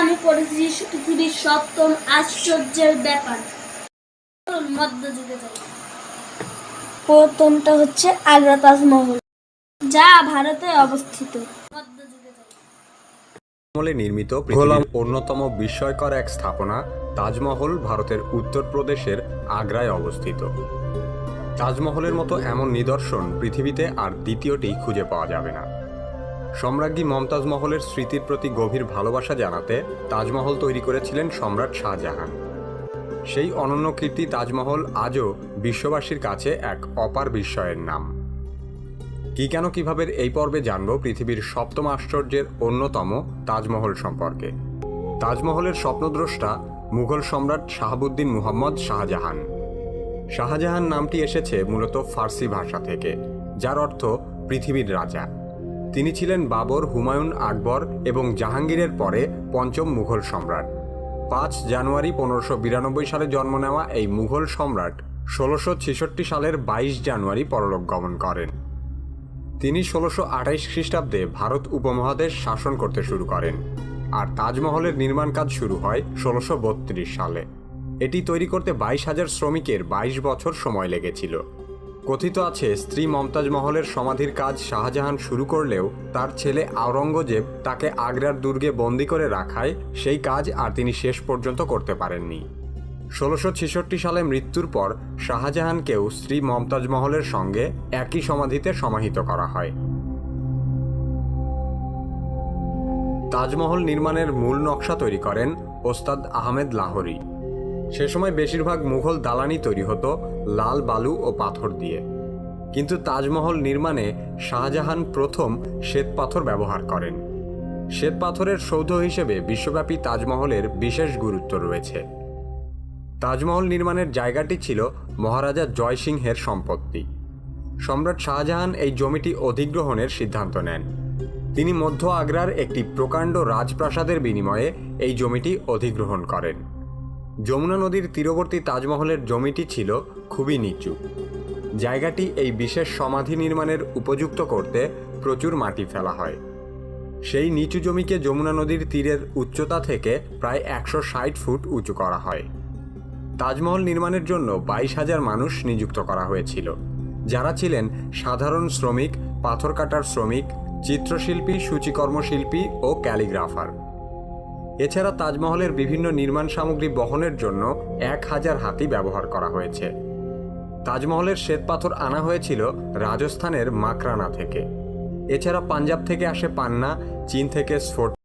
আমি পড়েছি পৃথিবীর সপ্তম আশ্চর্যের ব্যাপার। মধ্যযুগে যাই। প্রথমটা হচ্ছে আগ্রা তাজমহল যা ভারতে অবস্থিত। মধ্যযুগে নির্মিত পৃথিবীর অন্যতম বিস্ময়কর এক স্থাপনা তাজমহল ভারতের উত্তরপ্রদেশের আগ্রায় অবস্থিত। তাজমহলের মতো এমন নিদর্শন পৃথিবীতে আর দ্বিতীয়টি খুঁজে পাওয়া যাবে না। সম্রাজ্ঞী মমতাজ মহলের স্মৃতির প্রতি গভীর ভালোবাসা জানাতে তাজমহল তৈরি করেছিলেন সম্রাট শাহজাহান। সেই অনন্য কীর্তি তাজমহল আজও বিশ্ববাসীর কাছে এক অপার বিস্ময়ের নাম। কি কেন কীভাবে এই পর্বে জানব পৃথিবীর সপ্তম আশ্চর্যের অন্যতম তাজমহল সম্পর্কে। তাজমহলের স্বপ্নদ্রষ্টা মুঘল সম্রাট শাহাবুদ্দিন মুহাম্মদ শাহজাহান। শাহজাহান নামটি এসেছে মূলত ফার্সি ভাষা থেকে, যার অর্থ পৃথিবীর রাজা। তিনি ছিলেন বাবর হুমায়ুন আকবর এবং জাহাঙ্গীরের পরে পঞ্চম মুঘল সম্রাট। পাঁচ জানুয়ারি পনেরোশো বিরানব্বই সালে জন্ম নেওয়া এই মুঘল সম্রাট ষোলোশো ছেষট্টি সালের বাইশ জানুয়ারি পরলোক গমন করেন। তিনি ষোলোশো আঠাইশ খ্রিস্টাব্দে ভারত উপমহাদেশ শাসন করতে শুরু করেন আর তাজমহলের নির্মাণ কাজ শুরু হয় ষোলোশো সালে। এটি তৈরি করতে বাইশ হাজার শ্রমিকের বাইশ বছর সময় লেগেছিল। কথিত আছে, স্ত্রী মমতাজ মহলের সমাধির কাজ শাহজাহান শুরু করলেও তার ছেলে আওরঙ্গজেব তাকে আগ্রার দুর্গে বন্দি করে রাখায় সেই কাজ আর তিনি শেষ পর্যন্ত করতে পারেননি। ষোলোশো ছেষট্টি সালে মৃত্যুর পর শাহজাহানকেও স্ত্রী মমতাজ মহলের সঙ্গে একই সমাধিতে সমাহিত করা হয়। তাজমহল নির্মাণের মূল নকশা তৈরি করেন ওস্তাদ আহমেদ লাহোরি। সে সময় বেশিরভাগ মুঘল দালানি তৈরি হতো লাল বালু ও পাথর দিয়ে। কিন্তু তাজমহল নির্মাণে শাহজাহান প্রথম শ্বেত পাথর ব্যবহার করেন। শ্বেত পাথরের সৌধ হিসেবে বিশ্বব্যাপী তাজমহলের বিশেষ গুরুত্ব রয়েছে। তাজমহল নির্মাণের জায়গাটি ছিল মহারাজা জয়সিংহের সম্পত্তি। সম্রাট শাহজাহান এই জমিটি অধিগ্রহণের সিদ্ধান্ত নেন। তিনি মধ্য আগ্রার একটি প্রকাণ্ড রাজপ্রাসাদের বিনিময়ে এই জমিটি অধিগ্রহণ করেন। যমুনা নদীর তীরবর্তী তাজমহলের জমিটি ছিল খুবই নিচু। জায়গাটি এই বিশেষ সমাধি নির্মাণের উপযুক্ত করতে প্রচুর মাটি ফেলা হয়। সেই নিচু জমিকে যমুনা নদীর তীরের উচ্চতা থেকে প্রায় একশো ষাট ফুট উঁচু করা হয়। তাজমহল নির্মাণের জন্য বাইশ হাজার মানুষ নিযুক্ত করা হয়েছিল। যারা ছিলেন সাধারণ শ্রমিক, পাথর কাটার শ্রমিক, চিত্রশিল্পী সূচিকর্মশিল্পী ও ক্যালিগ্রাফার। এছাড়া তাজমহলের বিভিন্ন নির্মাণ সামগ্রী বহনের জন্য এক হাজার হাতি ব্যবহার করা হয়েছে। তাজমহলের শ্বেতপাথর আনা হয়েছিল রাজস্থানের মাকরানা থেকে। এছাড়া পাঞ্জাব থেকে আসে পান্না, চীন থেকে স্ফোট